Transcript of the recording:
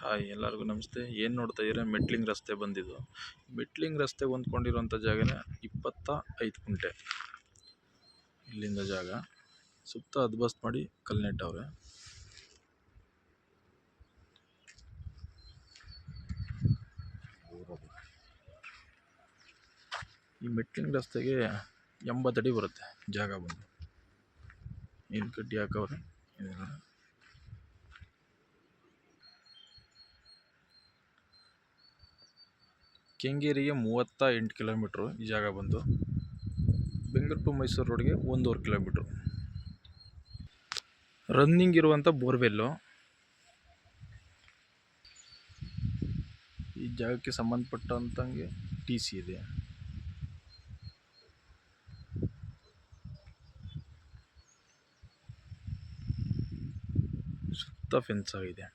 Hi, ಎಲ್ಲರಿಗೂ ನಮಸ್ತೆ. ಏನು ನೋಡ್ತಾ ಇದ್ದೀರಾ? ಮೆಟ್ಲಿಂಗ್ ರಸ್ತೆ ಬಂದಿದ್ದು. ಮೆಟ್ಲಿಂಗ್ ರಸ್ತೆ ಹೊಂದ್ಕೊಂಡಿರೋಂಥ ಜಾಗನೇ ಇಪ್ಪತ್ತ ಐದು ಕುಂಟೆ ಇಲ್ಲಿಂದ ಜಾಗ. ಸುತ್ತ ಅದ್ಬಸ್ ಮಾಡಿ ಕಲ್ನೆಟ್ಟವ್ರೆ ಈ ಮೆಟ್ಲಿಂಗ್ ರಸ್ತೆಗೆ ಎಂಬತ್ತಡಿ ಬರುತ್ತೆ ಜಾಗ ಬಂದು. ಇಲ್ಲಿ ಕಡ್ಡಿ ಹಾಕವ್ರೆ. ಕೆಂಗೇರಿಗೆ ಮೂವತ್ತ ಎಂಟು ಕಿಲೋಮೀಟ್ರು ಈ ಜಾಗ ಬಂದು ಬೆಂಗಳೂರು ಟು ಮೈಸೂರು ರೋಡ್ಗೆ ಒಂದೂವರೆ ಕಿಲೋಮೀಟ್ರು. ರನ್ನಿಂಗ್ ಇರುವಂಥ ಬೋರ್ವೆಲ್ಲು. ಈ ಜಾಗಕ್ಕೆ ಸಂಬಂಧಪಟ್ಟಂತಂಗೆ ಟಿ ಸಿ ಇದೆ. ಸುತ್ತ ಫೆನ್ಸ್ ಆಗಿದೆ.